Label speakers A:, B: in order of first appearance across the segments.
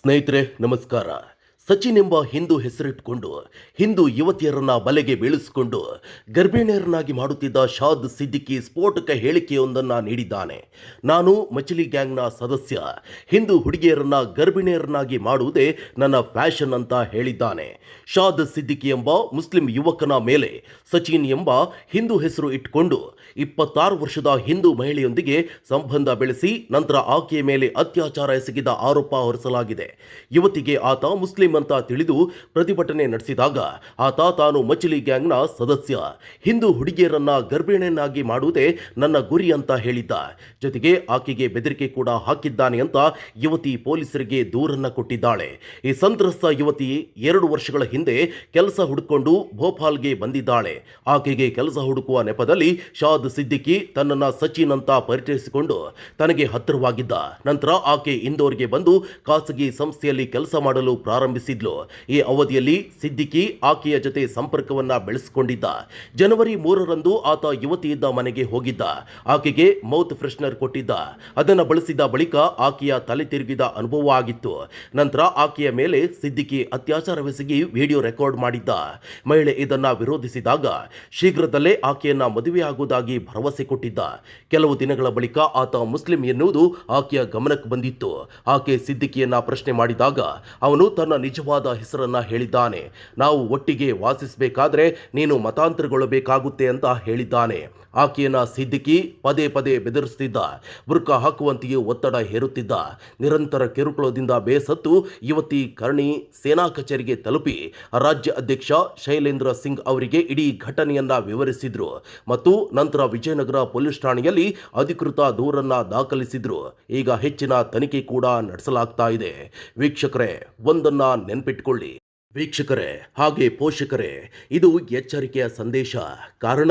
A: ಸ್ನೇಹಿತರೆ ನಮಸ್ಕಾರ. ಸಚಿನ್ ಎಂಬ ಹಿಂದೂ ಹೆಸರಿಟ್ಟುಕೊಂಡು ಹಿಂದೂ ಯುವತಿಯರನ್ನ ಬಲೆಗೆ ಬೀಳಿಸಿಕೊಂಡು ಗರ್ಭಿಣಿಯರನ್ನಾಗಿ ಮಾಡುತ್ತಿದ್ದ ಶಾದ್ ಸಿದ್ದಿಕಿ ಸ್ಫೋಟಕ ಹೇಳಿಕೆಯೊಂದನ್ನ ನೀಡಿದ್ದಾನೆ. ನಾನು ಮಚಿಲಿ ಗ್ಯಾಂಗ್ನ ಸದಸ್ಯ, ಹಿಂದೂ ಹುಡುಗಿಯರನ್ನ ಗರ್ಭಿಣಿಯರನ್ನಾಗಿ ಮಾಡುವುದೇ ನನ್ನ ಫ್ಯಾಷನ್ ಅಂತ ಹೇಳಿದ್ದಾನೆ. ಶಾದ್ ಸಿದ್ದಿಕಿ ಎಂಬ ಮುಸ್ಲಿಂ ಯುವಕನ ಮೇಲೆ ಸಚಿನ್ ಎಂಬ ಹಿಂದೂ ಹೆಸರು ಇಟ್ಟುಕೊಂಡು ಇಪ್ಪತ್ತಾರು ವರ್ಷದ ಹಿಂದೂ ಮಹಿಳೆಯೊಂದಿಗೆ ಸಂಬಂಧ ಬೆಳೆಸಿ ನಂತರ ಆಕೆಯ ಮೇಲೆ ಅತ್ಯಾಚಾರ ಎಸಗಿದ ಆರೋಪ ಹೊರಿಸಲಾಗಿದೆ. ಯುವತಿಗೆ ಆತ ಮುಸ್ಲಿಂ ಅಂತ ತಿಳಿದು ಪ್ರತಿಭಟನೆ ನಡೆಸಿದಾಗ ಆತ ತಾನು ಮಚಿಲಿ ಗ್ಯಾಂಗ್ನ ಸದಸ್ಯ. ಹಿಂದೂ ಹುಡುಗಿಯರನ್ನ ಗರ್ಭಿಣಿಯನ್ನಾಗಿ ಮಾಡುವುದೇ ನನ್ನ ಗುರಿ ಅಂತ ಹೇಳಿದ್ದ. ಜೊತೆಗೆ ಆಕೆಗೆ ಬೆದರಿಕೆ ಕೂಡ ಹಾಕಿದ್ದಾನೆ ಅಂತ ಯುವತಿ ಪೊಲೀಸರಿಗೆ ದೂರನ್ನ ಕೊಟ್ಟಿದ್ದಾಳೆ. ಈ ಸಂತ್ರಸ್ತ ಯುವತಿ ಎರಡು ವರ್ಷಗಳ ಹಿಂದೆ ಕೆಲಸ ಹುಡುಕೊಂಡು ಭೋಪಾಲ್ಗೆ ಬಂದಿದ್ದಾಳೆ. ಆಕೆಗೆ ಕೆಲಸ ಹುಡುಕುವ ನೆಪದಲ್ಲಿ ಶಾದ್ ಸಿದ್ದಿಕಿ ತನ್ನನ್ನ ಸಚಿನ್ ಅಂತ ಪರಿಚಯಿಸಿಕೊಂಡು ತನಗೆ ಹತ್ತಿರವಾಗಿದ್ದ. ನಂತರ ಆಕೆ ಇಂದೋರ್ಗೆ ಬಂದು ಖಾಸಗಿ ಸಂಸ್ಥೆಯಲ್ಲಿ ಕೆಲಸ ಮಾಡಲು ಪ್ರಾರಂಭಿಸಿದ್ಲು ಈ ಅವಧಿಯಲ್ಲಿ ಸಿದ್ದಿಕಿ ಆಕೆಯ ಜೊತೆ ಸಂಪರ್ಕವನ್ನ ಬೆಳೆಸಿಕೊಂಡಿದ್ದ. ಜನವರಿ ಮೂರರಂದು ಆತ ಯುವತಿಯಿದ್ದ ಮನೆಗೆ ಹೋಗಿದ್ದ. ಆಕೆಗೆ ಮೌತ್ ಫ್ರೆಶ್ನರ್ ಕೊಟ್ಟಿದ್ದ. ಅದನ್ನು ಬಳಸಿದ ಬಳಿಕ ಆಕೆಯ ತಲೆ ತಿರುಗಿದ ಅನುಭವ ಆಗಿತ್ತು. ನಂತರ ಆಕೆಯ ಮೇಲೆ ಸಿದ್ದಿಕಿ ಅತ್ಯಾಚಾರವೆಸಗಿ ವಿಡಿಯೋ ರೆಕಾರ್ಡ್ ಮಾಡಿದ್ದ. ಮಹಿಳೆ ಇದನ್ನ ವಿರೋಧಿಸಿದಾಗ ಶೀಘ್ರದಲ್ಲೇ ಆಕೆಯನ್ನ ಮದುವೆಯಾಗುವುದಾಗಿ ಭರವಸೆ ಕೊಟ್ಟಿದ್ದ. ಕೆಲವು ದಿನಗಳ ಬಳಿಕ ಆತ ಮುಸ್ಲಿಂ ಎನ್ನುವುದು ಆಕೆಯ ಗಮನಕ್ಕೆ ಬಂದಿತ್ತು. ಆಕೆ ಸಿದ್ದಿಕಿಯನ್ನ ಪ್ರಶ್ನೆ ಮಾಡಿದಾಗ ಅವನು ತನ್ನ ನಿಜವಾದ ಹೆಸರನ್ನ ಹೇಳಿದ್ದಾನೆ. ನಾವು ಒಟ್ಟಿಗೆ ವಾಸಿಸಬೇಕಾದ್ರೆ ನೀನು ಮತಾಂತರಗೊಳ್ಳಬೇಕಾಗುತ್ತೆ ಅಂತ ಹೇಳಿದ್ದಾನೆ. ಆಕೆಯನ್ನು ಸಿದ್ದಿಕಿ ಪದೇ ಪದೇ ಬೆದರಿಸುತ್ತಿದ್ದ ಬುರ್ಕ ಹಾಕುವಂತೆಯೂ ಒತ್ತಡ ಹೇರುತ್ತಿದ್ದ. ನಿರಂತರ ಕಿರುಕುಳದಿಂದ ಬೇಸತ್ತು ಯುವತಿ ಕರ್ಣಿ ಸೇನಾ ಕಚೇರಿಗೆ ತಲುಪಿ ರಾಜ್ಯ ಅಧ್ಯಕ್ಷ ಶೈಲೇಂದ್ರ ಸಿಂಗ್ ಅವರಿಗೆ ಇಡೀ ಘಟನೆಯನ್ನ ವಿವರಿಸಿದ್ರು ಮತ್ತು ನಂತರ ವಿಜಯನಗರ ಪೊಲೀಸ್ ಠಾಣೆಯಲ್ಲಿ ಅಧಿಕೃತ ದೂರನ್ನ ದಾಖಲಿಸಿದ್ರು. ಈಗ ಹೆಚ್ಚಿನ ತನಿಖೆ ಕೂಡ ನಡೆಸಲಾಗ್ತಾ ಇದೆ. ವೀಕ್ಷಕರೇ, ಒಂದನ್ನ ನೆನ್ಪಿಟ್ಕೊಳ್ಳಿ. ವೀಕ್ಷಕರೇ, ಹಾಗೆ ಪೋಷಕರೇ, ಇದು ಎಚ್ಚರಿಕೆಯ ಸಂದೇಶ. ಕಾರಣ,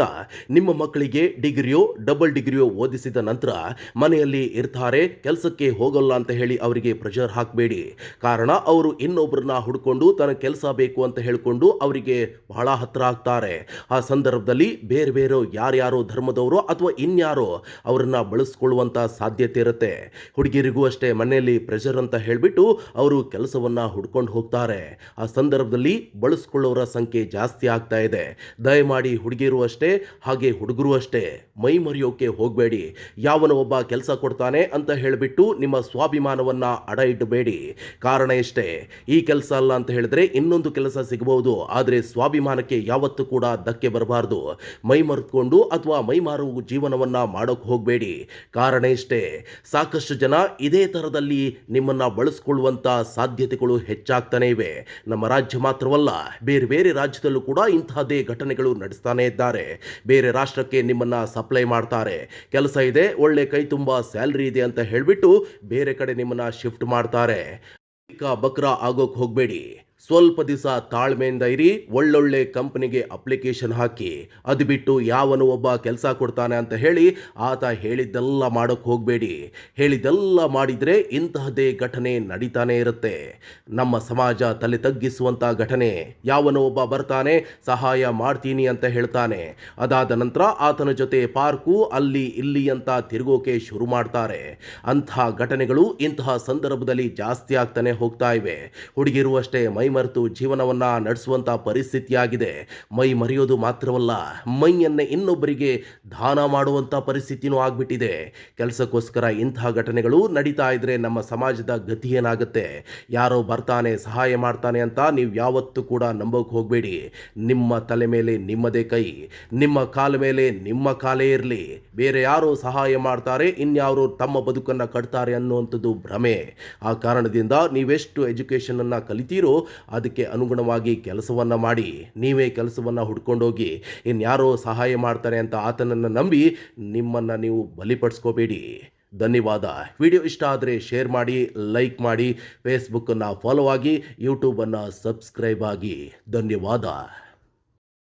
A: ನಿಮ್ಮ ಮಕ್ಕಳಿಗೆ ಡಿಗ್ರಿಯೋ, ಡಬಲ್ ಡಿಗ್ರಿಯೋ ಓದಿಸಿದ ನಂತರ ಮನೆಯಲ್ಲಿ ಇರ್ತಾರೆ, ಕೆಲಸಕ್ಕೆ ಹೋಗಲ್ಲ ಅಂತ ಹೇಳಿ ಅವರಿಗೆ ಪ್ರೆಷರ್ ಹಾಕಬೇಡಿ. ಕಾರಣ, ಅವರು ಇನ್ನೊಬ್ಬರನ್ನ ಹುಡ್ಕೊಂಡು ತನ್ನ ಕೆಲಸ ಬೇಕು ಅಂತ ಹೇಳಿಕೊಂಡು ಅವರಿಗೆ ಬಹಳ ಹತ್ರ ಆಗ್ತಾರೆ. ಆ ಸಂದರ್ಭದಲ್ಲಿ ಬೇರೆ ಬೇರೆ ಯಾರ್ಯಾರೋ ಧರ್ಮದವರು ಅಥವಾ ಇನ್ಯಾರೋ ಅವರನ್ನ ಬಳಸ್ಕೊಳ್ಳುವಂಥ ಸಾಧ್ಯತೆ ಇರುತ್ತೆ. ಹುಡುಗಿರಿಗೂ ಅಷ್ಟೇ ಮನೆಯಲ್ಲಿ ಪ್ರೆಷರ್ ಅಂತ ಹೇಳಿಬಿಟ್ಟು ಅವರು ಕೆಲಸವನ್ನು ಹುಡ್ಕೊಂಡು ಹೋಗ್ತಾರೆ. ಆ ಸಂದರ್ಭದಲ್ಲಿ ಬಳಸ್ಕೊಳ್ಳೋರ ಸಂಖ್ಯೆ ಜಾಸ್ತಿ ಆಗ್ತಾ ಇದೆ. ದಯಮಾಡಿ ಹುಡುಗಿರು ಅಷ್ಟೇ ಹಾಗೆ ಹುಡುಗರು ಅಷ್ಟೇ ಮೈ ಮರೆಯೋಕೆ ಹೋಗಬೇಡಿ. ಯಾವನ ಒಬ್ಬ ಕೆಲಸ ಕೊಡ್ತಾನೆ ಅಂತ ಹೇಳಿಬಿಟ್ಟು ನಿಮ್ಮ ಸ್ವಾಭಿಮಾನವನ್ನ ಅಡ ಇಡಬೇಡಿ. ಕಾರಣ ಇಷ್ಟೇ ಈ ಕೆಲಸ ಅಲ್ಲ ಅಂತ ಹೇಳಿದ್ರೆ ಇನ್ನೊಂದು ಕೆಲಸ ಸಿಗಬಹುದು, ಆದರೆ ಸ್ವಾಭಿಮಾನಕ್ಕೆ ಯಾವತ್ತೂ ಕೂಡ ಧಕ್ಕೆ ಬರಬಾರ್ದು. ಮೈ ಮರೆತ್ಕೊಂಡು ಅಥವಾ ಮೈ ಮಾರುವ ಜೀವನವನ್ನ ಮಾಡೋಕೆ ಹೋಗಬೇಡಿ. ಕಾರಣ ಇಷ್ಟೇ ಸಾಕಷ್ಟು ಜನ ಇದೇ ಥರದಲ್ಲಿ ನಿಮ್ಮನ್ನ ಬಳಸ್ಕೊಳ್ಳುವಂತ ಸಾಧ್ಯತೆಗಳು ಹೆಚ್ಚಾಗ್ತಾನೆ ಇವೆ. ನಮ್ಮ ರಾಜ್ಯ ಮಾತ್ರವಲ್ಲ, ಬೇರೆ ಬೇರೆ ರಾಜ್ಯದಲ್ಲೂ ಕೂಡ ಇಂತಹದೇ ಘಟನೆಗಳು ನಡೆಸ್ತಾನೆ ಇದ್ದಾರೆ. ಬೇರೆ ರಾಷ್ಟ್ರಕ್ಕೆ ನಿಮ್ಮನ್ನ ಸಪ್ಲೈ ಮಾಡ್ತಾರೆ. ಕೆಲಸ ಇದೆ, ಒಳ್ಳೆ ಕೈ ತುಂಬ ಸ್ಯಾಲ್ರಿ ಇದೆ ಅಂತ ಹೇಳಿಬಿಟ್ಟು ಬೇರೆ ಕಡೆ ನಿಮ್ಮನ್ನ ಶಿಫ್ಟ್ ಮಾಡ್ತಾರೆ. ಬಕ್ರಾ ಆಗೋಕ್ ಹೋಗಬೇಡಿ. ಸ್ವಲ್ಪ ದಿವಸ ತಾಳ್ಮೆಯಿಂದ ಇರಿ, ಒಳ್ಳೊಳ್ಳೆ ಕಂಪನಿಗೆ ಅಪ್ಲಿಕೇಶನ್ ಹಾಕಿ, ಅದು ಬಿಟ್ಟು ಯಾವನು ಒಬ್ಬ ಕೆಲಸ ಕೊಡ್ತಾನೆ ಅಂತ ಹೇಳಿ ಆತ ಹೇಳಿದ್ದೆಲ್ಲ ಮಾಡೋಕ್ಕೆ ಹೋಗಬೇಡಿ. ಹೇಳಿದ್ದೆಲ್ಲ ಮಾಡಿದರೆ ಇಂತಹದೇ ಘಟನೆ ನಡೀತಾನೆ ಇರುತ್ತೆ. ನಮ್ಮ ಸಮಾಜ ತಲೆ ತಗ್ಗಿಸುವಂಥ ಘಟನೆ. ಯಾವನೋ ಒಬ್ಬ ಬರ್ತಾನೆ, ಸಹಾಯ ಮಾಡ್ತೀನಿ ಅಂತ ಹೇಳ್ತಾನೆ. ಅದಾದ ನಂತರ ಆತನ ಜೊತೆ ಪಾರ್ಕು, ಅಲ್ಲಿ, ಇಲ್ಲಿ ಅಂತ ತಿರುಗೋಕೆ ಶುರು ಮಾಡ್ತಾರೆ. ಅಂತಹ ಘಟನೆಗಳು ಇಂತಹ ಸಂದರ್ಭದಲ್ಲಿ ಜಾಸ್ತಿ ಆಗ್ತಾನೆ ಹೋಗ್ತಾ ಇವೆ. ಹುಡುಗಿರುವಷ್ಟೇ ಮೈ ಮರೆತು ಜೀವನವನ್ನ ನಡೆಸುವಂತ ಪರಿಸ್ಥಿತಿಯಾಗಿದೆ. ಮೈ ಮರೆಯೋದು ಮಾತ್ರವಲ್ಲ, ಮೈಯನ್ನೇ ಇನ್ನೊಬ್ಬರಿಗೆ ದಾನ ಮಾಡುವಂಥ ಪರಿಸ್ಥಿತಿನೂ ಆಗ್ಬಿಟ್ಟಿದೆ. ಕೆಲಸಕ್ಕೋಸ್ಕರ ಇಂತಹ ಘಟನೆಗಳು ನಡೀತಾ ಇದ್ರೆ ನಮ್ಮ ಸಮಾಜದ ಗತಿ ಏನಾಗುತ್ತೆ? ಯಾರೋ ಬರ್ತಾನೆ, ಸಹಾಯ ಮಾಡ್ತಾನೆ ಅಂತ ನೀವು ಯಾವತ್ತೂ ಕೂಡ ನಂಬೋಕೆ ಹೋಗಬೇಡಿ. ನಿಮ್ಮ ತಲೆ ಮೇಲೆ ನಿಮ್ಮದೇ ಕೈ, ನಿಮ್ಮ ಕಾಲ ಮೇಲೆ ನಿಮ್ಮ ಕಾಲೇ ಇರಲಿ. ಬೇರೆ ಯಾರು ಸಹಾಯ ಮಾಡ್ತಾರೆ, ಇನ್ಯಾರು ತಮ್ಮ ಬದುಕನ್ನು ಕಟ್ತಾರೆ ಅನ್ನುವಂಥದ್ದು ಭ್ರಮೆ. ಆ ಕಾರಣದಿಂದ ನೀವೆಷ್ಟು ಎಜುಕೇಷನನ್ನು ಕಲಿತೀರೋ ಅದಕ್ಕೆ ಅನುಗುಣವಾಗಿ ಕೆಲಸವನ್ನು ಮಾಡಿ, ನೀವೇ ಕೆಲಸವನ್ನು ಹುಡ್ಕೊಂಡೋಗಿ, ಇನ್ಯಾರೋ ಸಹಾಯ ಮಾಡ್ತಾರೆ ಅಂತ ಆತನನ್ನು ನಂಬಿ ನಿಮ್ಮನ್ನು ನೀವು ಬಲಿಪಡಿಸ್ಕೋಬೇಡಿ. ಧನ್ಯವಾದ. ವಿಡಿಯೋ ಇಷ್ಟ ಆದರೆ ಶೇರ್ ಮಾಡಿ, ಲೈಕ್ ಮಾಡಿ, ಫೇಸ್ಬುಕ್ಕನ್ನು ಫಾಲೋ ಆಗಿ, ಯೂಟ್ಯೂಬನ್ನು ಸಬ್ಸ್ಕ್ರೈಬ್ ಆಗಿ. ಧನ್ಯವಾದ.